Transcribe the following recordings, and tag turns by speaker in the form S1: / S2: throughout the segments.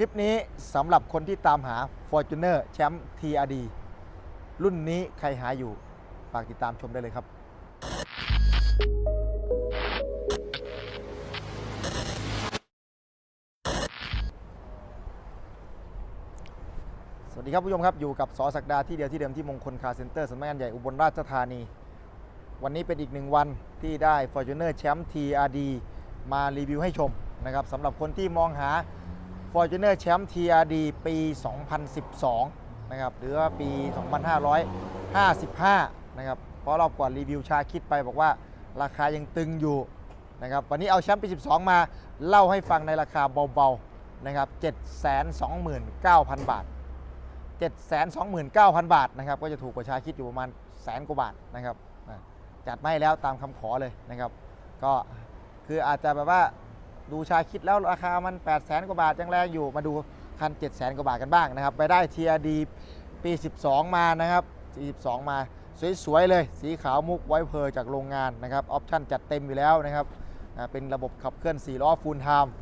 S1: ลิปนี้สำหรับคนที่ตามหา Fortuner แชมป์ TRD รุ่นนี้ใครหาอยู่ ฝากติดตามชมได้เลยครับ สวัสดีครับผู้ชมครับ อยู่กับสอศักดาที่เดียวที่เดิมที่มงคลคาร์เซ็นเตอร์สำนักงานใหญ่อุบลราชธานี วันนี้เป็นอีกหนึ่งวันที่ได้ Fortuner แชมป์ TRD มารีวิวให้ชมนะครับสำหรับคนที่มองหา Fortuner แชมป์ TRD ปี 2012 นะครับ หรือว่าปี 2555 นะครับ เพราะรอบก่อนรีวิวชาคิดไปบอกว่าราคายังตึงอยู่นะครับ วันนี้เอาแชมป์ปี 12 มาเล่าให้ฟังในราคาเบาๆ นะครับ 729,000 บาท 729,000 บาทนะครับ ก็จะถูกกว่าชาคิดอยู่ประมาณแสนกว่าบาทนะครับ จัดไมาให้แล้วตามคำขอเลยนะครับ ก็คืออาจจะแบบว่า ดูชาคิดแล้วราคามัน 8 0 0แสนกว่าบาทยังแรงอยู่มาดูคัน 7 0 0แสนกว่าบาทกันบ้างนะครับ ไปได้ TRD ปี 12 มานะครับ42มาสวยๆเลย สีขาวมุกไว้เพอร์จากโรงงานนะครับออปชั่นจัดเต็มอยู่แล้วนะครับเป็นระบบขับเคลื่อน 4 ล้อฟูลไทม์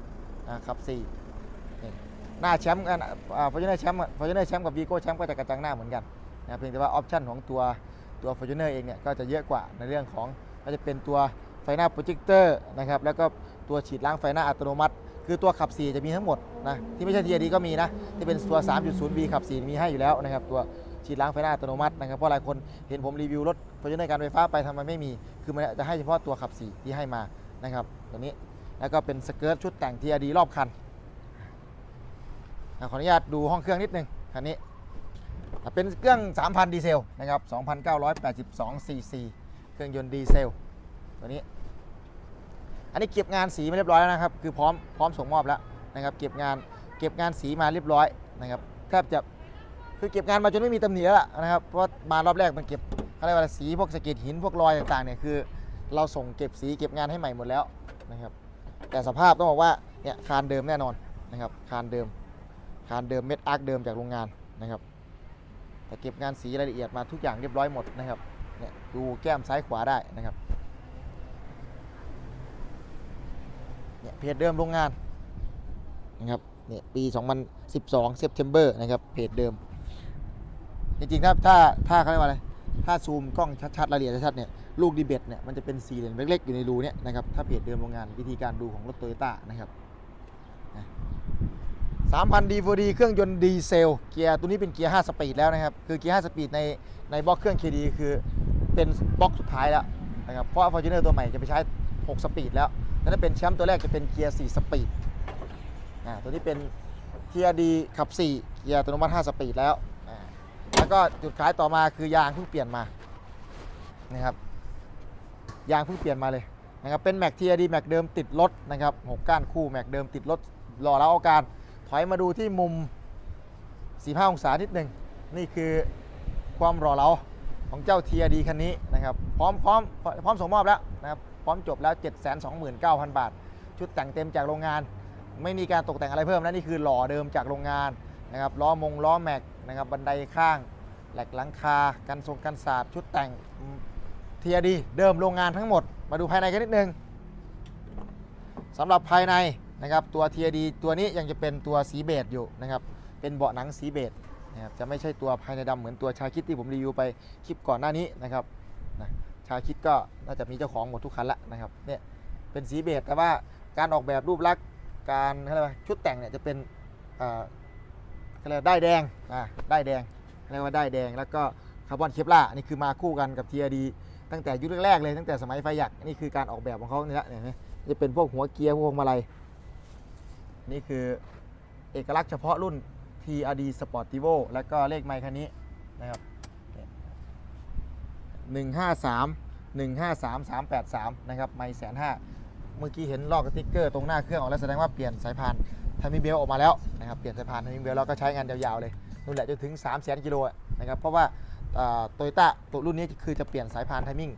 S1: ขับ4นี่หน้าแชมป์กันฟอร์จูเนอร์แชมป์ฟอร์จูเนอร์แชมป์กับวีโก้แชมป์ก็จะกระจังหน้าเหมือนกันนะเพียงแต่ว่าออปชั่นของตัวตัวฟอร์จูเนอร์เองเนี่ยก็จะเยอะกว่าในเรื่องของก็จะเป็นตัวไฟหน้าโปรเจคเตอร์นะครับแล้วก็ ตัวฉีดล้างไฟหน้าอัตโนมัติ คือตัวขับ 4 จะมีทั้งหมดนะที่ไม่ใช่ทีดีก็มีนะที่เป็นตัว 3.0V ขับ 4 มีให้อยู่แล้วนะครับตัวฉีดล้างไฟหน้าอัตโนมัตินะครับเพราะหลายคนเห็นผมรีวิวรถฟอร์จูเนอร์การไฟฟ้าไปทำไมไม่มี คือมันจะให้เฉพาะตัวขับ 4 ที่ให้มานะครับตัวนี้แล้วก็เป็นสเกิร์ตชุดแต่ง TRD รอบคันขออนุญาตดูห้องเครื่องนิดนึงคันนี้เป็นเครื่อง 3,000 ดีเซลนะครับ 2,982 ซีซี เครื่องยนต์ดีเซล ตัวนี้ อันนี้เก็บงานสีมาเรียบร้อยแล้วนะครับ คือพร้อมพร้อมส่งมอบแล้วนะครับ เก็บงานเก็บงานสีมาเรียบร้อยนะครับแทบจะคือเก็บงานมาจนไม่มีตำหนิแล้วล่ะนะครับ เพราะมารอบแรกมันเก็บอะไรยกว่าสีพวกสะเก็ดหินพวกรอยต่างๆเนี่ยคือ เราส่งเก็บสีเก็บงานให้ใหม่หมดแล้วนะครับ แต่สภาพต้องบอกว่าเนี่ยคานเดิมแน่นอนนะครับคานเดิมคานเดิมเม็ดอาร์คเดิมจากโรงงานนะครับแต่เก็บงานสีรายละเอียดมาทุกอย่างเรียบร้อยหมดนะครับเนี่ยดูแก้มซ้ายขวาได้นะครับ เนี่ยเพจเดิมโรงงานนะครับเนี่ยปี 2012 September นะครับเพจเดิม จริงๆถ้าถ้าถ้าเขาเรียกว่าอะไรถ้าซูมกล้องชัดๆรายละเอียดชัดๆเนี่ยลูกดีเบตเนี่ยมันจะเป็นสี่เหลี่ยมเล็กๆ อยู่ในรูเนี่ยนะครับถ้าเพจเดิมโรงงานวิธีการดูของรถโตโยต้านะครับ3,000 D4D เครื่องยนต์ดีเซลเกียร์ตัวนี้เป็นเกียร์5สปีดแล้วนะครับ คือเกียร์5สปีดในในบล็อกเครื่อง KD คือเป็นบล็อกสุดท้ายแล้วนะครับเพราะ Fortuner ตัวใหม่จะไปใช้ 6 สปีดแล้ว ถ้าเป็นแชมป์ตัวแรกจะเป็นเกียร์4สปีดอ่าตัวนี้เป็น TRD ขับ 4 เกียร์อัตโนมัติ5สปีดแล้วอ่าแล้วก็จุดขายต่อมาคือยางเพิ่งเปลี่ยนมานะครับยางเพิ่งเปลี่ยนมาเลยนะครับเป็นแม็ก TRD แม็กเดิมติดรถนะครับหกก้านคู่แม็กเดิมติดรถรอแล้วอาการ ถอยมาดูที่มุม 45 องศานิดหนึ่งนี่คือความรอเราของเจ้า TRD คันนี้นะครับพร้อมพร้อมพร้อมส่งมอบแล้วนะครับ ร้อมจบแล้ว 729,000 บาท ชุดแต่งเต็มจากโรงงาน ไม่มีการตกแต่งอะไรเพิ่มนะนี่คือหล่อเดิมจากโรงงานนะครับล้อมงล้อแม็กนะครับบันไดข้างแหลกหลังคากันทรงกันศาสตร์ชุดแต่ง TRD เดิมโรงงานทั้งหมด มาดูภายในกันนิดนึงสำหรับภายในนะครับตัว TRD ตัวนี้ยังจะเป็นตัวสีเบจอยู่นะครับเป็นเบาะหนังสีเบจนะครับจะไม่ใช่ตัวภายในดำเหมือนตัวชาคิดที่ผมรีวิวไปคลิปก่อนหน้านี้นะครับนะ ชาคิดก็น่าจะมีเจ้าของหมดทุกคันละนะครับเนี่ยเป็นสีเบจแต่ว่าการออกแบบรูปลักษณ์การเขาเรียกว่าชุดแต่งเนี่ยจะเป็นอ่อเขาเรียกว่าได้แดงอ่าได้แดงเรียกว่าได้แดงแล้วก็คาร์บอนเคปล่านี่คือมาคู่กันกับ TRD ตั้งแต่ยุคแรกๆเลยตั้งแต่สมัยไฟหยักนี่คือการออกแบบของเขาเนี่ยนะเนี่ยจะเป็นพวกหัวเกียร์พวกพวงมาลัยนี่คือเอกลักษณ์เฉพาะรุ่น TRD Sportivo แล้วก็เลขไมค์คันนี้นะครับ หนึ่งห้าสามหนึ่งห้าสามสามแปดสามนะครับไมค์แสนห้าเมื่อกี้เห็นลอกสติ๊กเกอร์ตรงหน้าเครื่องออกแล้วแสดงว่าเปลี่ยนสายพานทามิเบลออกมาแล้วนะครับเปลี่ยนสายพานทามิเบลแล้วก็ใช้งานยาวๆเลยนู่นแหละจนถึง 3 0 0 0 0 0กิโลนะครับเพราะว่าโตโยต้าตัวรุ่นนี้คือจะเปลี่ยนสายพานไทมิ่ง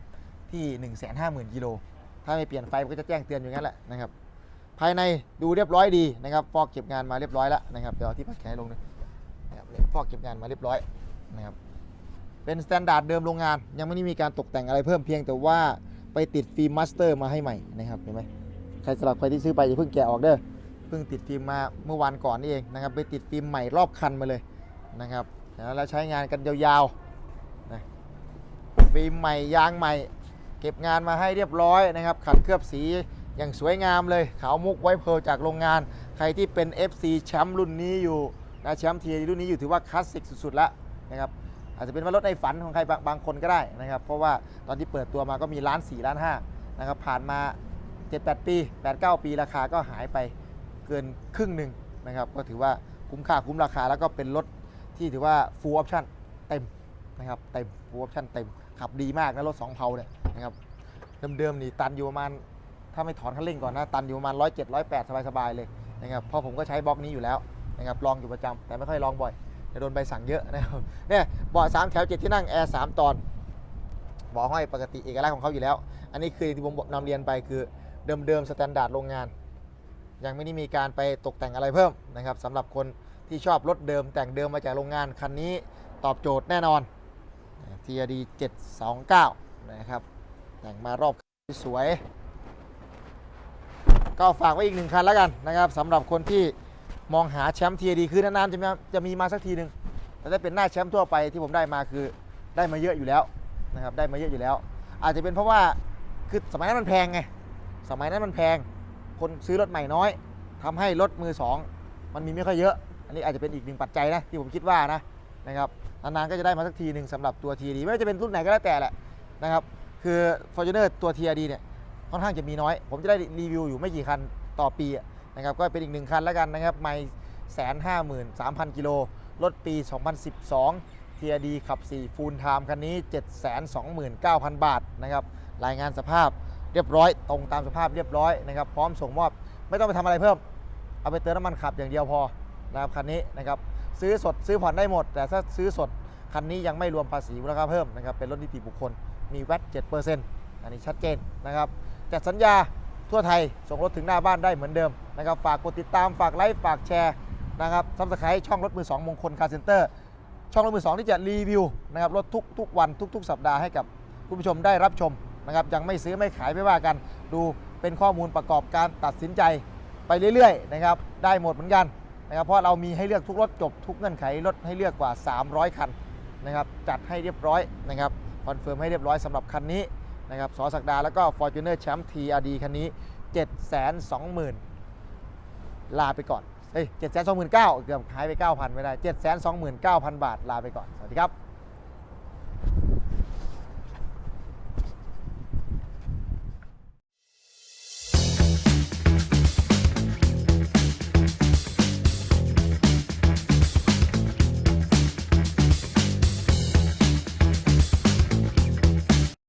S1: ที่ 1 5 0 0 0 0กิโลถ้าไม่เปลี่ยนไฟมันก็จะแจ้งเตือนอยู่งั้นแหละนะครับภายในดูเรียบร้อยดีนะครับฟอกเก็บงานมาเรียบร้อยแล้วนะครับเดี๋ยวที่พักแขนลงนะครับฟอกเก็บงานมาเรียบร้อยนะครับ เป็นสแตนดาร์ดเดิมโรงงาน ยังไม่ได้มีการตกแต่งอะไรเพิ่มเพียงแต่ว่าไปติดฟิล์มมาสเตอร์มาให้ใหม่นะครับเห็นไหมใครสลับใครที่ซื้อไปอย่าเพิ่งแกะออกเด้อเพิ่งติดฟิล์มมาเมื่อวานก่อนนี่เองนะครับไปติดฟิล์มใหม่รอบคันมาเลยนะครับแล้วใช้งานกันยาวๆนะฟิล์มใหม่ยางใหม่ เก็บงานมาให้เรียบร้อยนะครับ ขัดเคลือบสีอย่างสวยงามเลยขาวมุกไว้เพลจากโรงงาน ใครที่เป็น FC แชมป์รุ่นนี้อยู่นะแชมป์ทีรุ่นนี้อยู่ถือว่าคลาสสิกสุดๆแล้วนะครับ อาจจะเป็นว่ารถในฝันของใครบางคนก็ได้นะครับเพราะว่าตอนที่เปิดตัวมาก็มีล้าน4ล้าน5นะครับผ่านมา 7-8 ปี 8-9 ปีราคาก็หายไปเกินครึ่งหนึ่งนะครับก็ถือว่าคุ้มค่าคุ้มราคาแล้วก็เป็นรถที่ถือว่า full option เต็มนะครับเต็ม full option เต็มขับดีมากนะรถ2เพาเนี่ยนะครับเดิมๆนี่ตันอยู่ประมาณถ้าไม่ถอนคันเร่งก่อนนะตันอยู่ประมาณ107 108สบายๆเลยนะครับเพราะผมก็ใช้บล็อกนี้อยู่แล้วนะครับลองอยู่ประจำแต่ไม่ค่อยลองบ่อย จะโดนใบสั่งเยอะนะครับเนี่ยเบาะ3แถว7ที่นั่งแอร์3ตอนเบาะห้อยปกติเอกลักษณ์ของเขาอยู่แล้ว อันนี้คือที่ผมนำเรียนไปคือเดิมๆสแตนดาร์ดโรงงาน ยังไม่ได้มีการไปตกแต่งอะไรเพิ่มนะครับสำหรับคนที่ชอบรถเดิมแต่งเดิมมาจากโรงงานคันนี้ตอบโจทย์แน่นอน TRD 729 นะครับแต่งมารอบสวย ก็ฝากไว้อีกหนึ่งคันแล้วกันนะครับสำหรับคนที่ มองหาแชมป์ TRD คือนานๆจะมีจะมีมาสักทีหนึ่งแต่ถ้าเป็นหน้าแชมป์ทั่วไปที่ผมได้มาคือได้มาเยอะอยู่แล้วนะครับได้มาเยอะอยู่แล้ว อาจจะเป็นเพราะว่าคือสมัยนั้นมันแพงไงสมัยนั้นมันแพง คนซื้อรถใหม่น้อยทำให้รถมือสองมันมีไม่ค่อยเยอะ อันนี้อาจจะเป็นอีกหนึ่งปัจจัยนะที่ผมคิดว่านะนะครับนานๆก็จะได้มาสักทีหนึ่งสำหรับตัว TRD ไม่ว่าจะเป็นรุ่นไหนก็แล้วแต่แหละนะครับคือ Fortuner ตัว TRD เนี่ยค่อนข้างจะมีน้อย ผมจะได้รีวิวอยู่ไม่กี่คันต่อปีอะ นะครับก็เป็นอีกหนึ่งคันแล้วกันนะครับไม่แสนห้าหมื่นสามพันกิโลรถปี 2012 TRD ขับ 4 ฟูลไทม์คันนี้ 729,000 บาทนะครับรายงานสภาพเรียบร้อย ตรงตามสภาพเรียบร้อยนะครับพร้อมส่งมอบไม่ต้องไปทำอะไรเพิ่ม เอาไปเติมน้ำมันขับอย่างเดียวพอนะครับคันนี้นะครับซื้อสดซื้อผ่อนได้หมด แต่ถ้าซื้อสดคันนี้ยังไม่รวมภาษีมูลค่าเพิ่มนะครับเป็นรถนิติบุคคลมีแวต7%อันนี้ชัดเจนนะครับจัดสัญญา ทั่วไทย ส่งรถถึงหน้าบ้านได้เหมือนเดิมนะครับฝากกดติดตามฝากไลค์ฝากแชร์นะครับซับสไครต์ช่องรถมือสองมงคลคาร์เซ็นเตอร์ช่องรถมือสองที่จะรีวิวนะครับรถทุกทุกวันทุก ๆ สัปดาห์ให้กับคุณผู้ชมได้รับชมนะครับยังไม่ซื้อไม่ขายไม่ว่ากัน ดูเป็นข้อมูลประกอบการตัดสินใจไปเรื่อยๆนะครับได้หมดเหมือนกันนะครับเพราะเรามีให้เลือกทุกรถจบทุกเงื่อนไขรถให้เลือกกว่า 300 คันนะครับจัดให้เรียบร้อยนะครับคอนเฟิร์มให้เรียบร้อยสำหรับคันนี้ นะครับสอศักดาแล้วก็ Fortuner แชมป์ TRD คันนี้ 720,000 ลาไปก่อนเอ้ยเจ็ดแสนสองหมื่นเก้าเกือบหายไปเก้าพันไม่ได้เจ็ดแสนสองหมื่นเก้าพันบาท ลาไปก่อน สวัสดีครับ